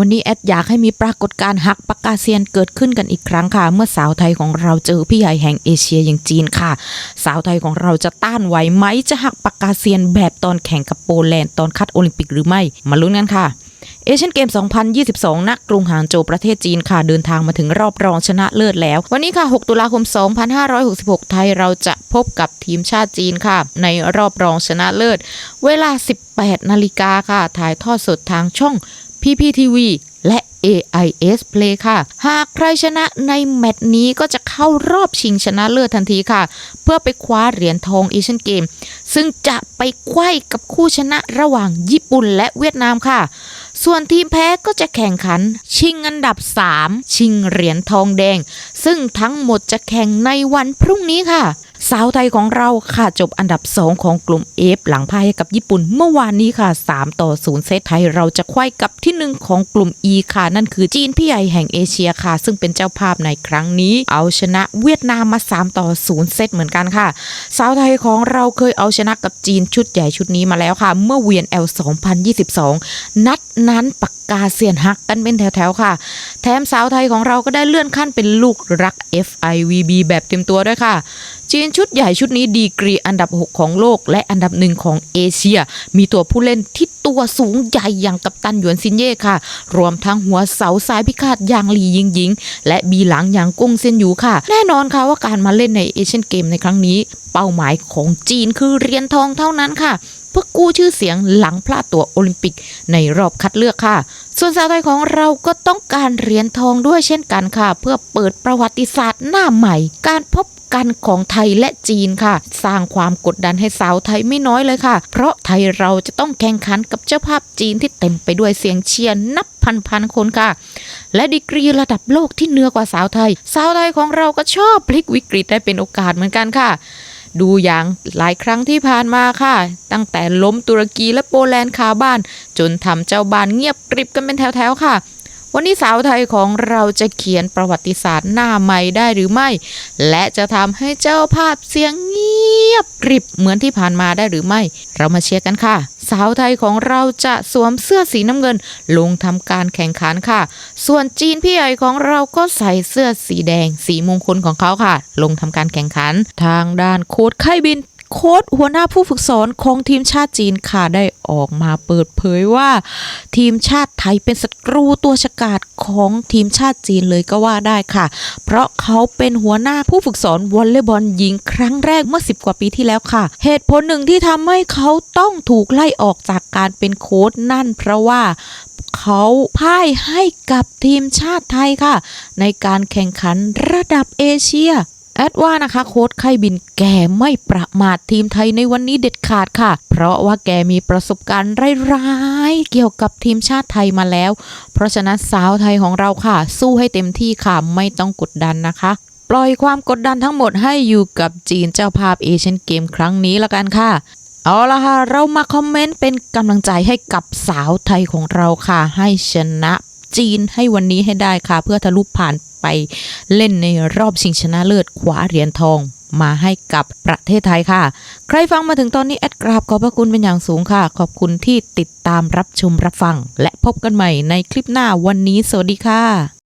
วันนี้แอดอยากให้มีปรากฏการณ์หักปากกาเซียนเกิดขึ้นกันอีกครั้งค่ะ เมื่อสาวไทยของเราเจอพี่ใหญ่แห่งเอเชียอย่างจีนค่ะ สาวไทยของเราจะต้านไหวไหมจะหักปากกาเซียนแบบตอนแข่งกับโปแลนด์ตอนคัดโอลิมปิกหรือไม่มาลุ้นกันค่ะเอเชียนเกม 2022 ณ กรุงหางโจวประเทศจีนค่ะ เดินทางมาถึงรอบรองชนะเลิศแล้ว วันนี้ค่ะ 6 ตุลาคม 2566 ไทยเราจะพบกับทีมชาติจีนค่ะ ในรอบรองชนะเลิศ เวลา 18 นาฬิกาค่ะ ถ่ายทอดสดทางช่อง PPTV และ AIS Play ค่ะ หากใครชนะในแมตช์นี้ก็จะเข้ารอบชิงชนะเลิศทันทีค่ะ เพื่อไปคว้าเหรียญทองเอเชียนเกม ซึ่งจะไปไขว้กับคู่ชนะระหว่างญี่ปุ่นและเวียดนามค่ะ ส่วนทีมแพ้ก็จะแข่งขัน ชิงอันดับ 3 ชิงเหรียญทองแดง ซึ่งทั้งหมดจะแข่งในวันพรุ่งนี้ค่ะ สาวไทยของเราค่ะจบอันดับ 2 ของกลุ่ม F หลังพ่ายให้กับญี่ปุ่น เมื่อวานนี้ค่ะ 3 ต่อ 0 เซตไทยเราจะไขว้กับที่ 1 ของกลุ่ม E ค่ะ นั่นคือจีนพี่ใหญ่แห่งเอเชียค่ะ ซึ่งเป็นเจ้าภาพในครั้งนี้ เอาชนะเวียดนามมา 3 ต่อ 0 เซตเหมือนกันค่ะ สาวไทยของเราเคยเอาชนะกับจีนชุดใหญ่ชุดนี้มาแล้วค่ะ เมื่อเวียนแอล2022 นัดนั้นปากกาเซียนหักกันเป็นแถวๆค่ะ แถมสาวไทยของเราก็ได้เลื่อนขั้นเป็นลูกรัก FIVB แบบเต็มตัวด้วยค่ะ จีนชุดใหญ่ชุดนี้ดีกรีอันดับ 6 ของโลก และอันดับหนึ่งของเอเชีย มีตัวผู้เล่นที่ตัวสูงใหญ่อย่างกัปตันหยวนซินเย่ค่ะ รวมทั้งหัวเสาสายพิฆาตอย่างหลียิงยิง และบีหลังอย่างกุ้งเซนยูค่ะ แน่นอนค่ะว่าการมาเล่นในเอเชียนเกมในครั้งนี้ เป้าหมายของจีนคือเหรียญทองเท่านั้นค่ะเพื่อกู้ชื่อเสียงหลังพลาดตัวโอลิมปิกในรอบคัดเลือกค่ะ ส่วนสาวไทยของเราก็ต้องการเหรียญทองด้วยเช่นกันค่ะ เพื่อเปิดประวัติศาสตร์หน้าใหม่ การพบ กันของไทยและจีนค่ะ สร้างความกดดันให้สาวไทยไม่น้อยเลยค่ะ เพราะไทยเราจะต้องแข่งขันกับเจ้าภาพจีนที่เต็มไปด้วยเสียงเชียร์นับพันๆคนค่ะ และดีกรีระดับโลกที่เหนือกว่าสาวไทย สาวไทยของเราก็ชอบพลิกวิกฤตได้เป็นโอกาสเหมือนกันค่ะดูอย่างหลายครั้งที่ผ่านมาค่ะ ตั้งแต่ล้มตุรกีและโปแลนด์คาบ้าน จนทำเจ้าบ้านเงียบกริบกันเป็นแถวๆค่ะ วันนี้สาวไทยของเราจะเขียนประวัติศาสตร์หน้าใหม่ได้หรือไม่ และจะทำให้เจ้าภาพเสียงเงียบกริบเหมือนที่ผ่านมาได้หรือไม่ เรามาเชียร์กันค่ะ สาวไทยของเราจะสวมเสื้อสีน้ำเงิน ลงทำการแข่งขันค่ะ ส่วนจีนพี่ใหญ่ของเราก็ใส่เสื้อสีแดง สีมงคลของเขาค่ะ ลงทำการแข่งขัน ทางด้านโค้ดไข่บิน โค้ดหัวหน้าผู้ฝึกสอนของทีมชาติจีนค่ะได้ออกมาเปิดเผยว่า ทีมชาติไทยเป็นศัตรูตัวฉกาจของทีมชาติจีนเลยก็ว่าได้ค่ะ เพราะเขาเป็นหัวหน้าผู้ฝึกสอนวอลเลย์บอลหญิงครั้งแรกเมื่อ 10 กว่าปีที่แล้วค่ะ เหตุผลหนึ่งที่ทำให้เขาต้องถูกไล่ออกจากการเป็นโค้ดนั่นเพราะว่าเขาพ่ายให้กับทีมชาติไทยค่ะ ในการแข่งขันระดับเอเชีย แอดว่านะคะโค้ดไข่บินแกไม่ประมาททีมไทยในวันนี้เด็ดขาดค่ะ เพราะว่าแกมีประสบการณ์ร้ายๆเกี่ยวกับทีมชาติไทยมาแล้ว เพราะฉะนั้นสาวไทยของเราค่ะ สู้ให้เต็มที่ค่ะไม่ต้องกดดันนะคะ ปล่อยความกดดันทั้งหมดให้อยู่กับจีนเจ้าภาพเอเชียนเกมครั้งนี้ละกันค่ะเอาละค่ะ เรามาคอมเมนต์เป็นกำลังใจให้กับสาวไทยของเราค่ะ ให้ชนะจีนให้วันนี้ให้ได้ค่ะ เพื่อทะลุผ่าน ไปเล่นในรอบชิงชนะเลิศคว้าเหรียญทองมาให้กับประเทศไทยค่ะ ใครฟังมาถึงตอนนี้แอดกราบขอบพระคุณเป็นอย่างสูงค่ะ ขอบคุณที่ติดตามรับชมรับฟัง และพบกันใหม่ในคลิปหน้าวันนี้ สวัสดีค่ะ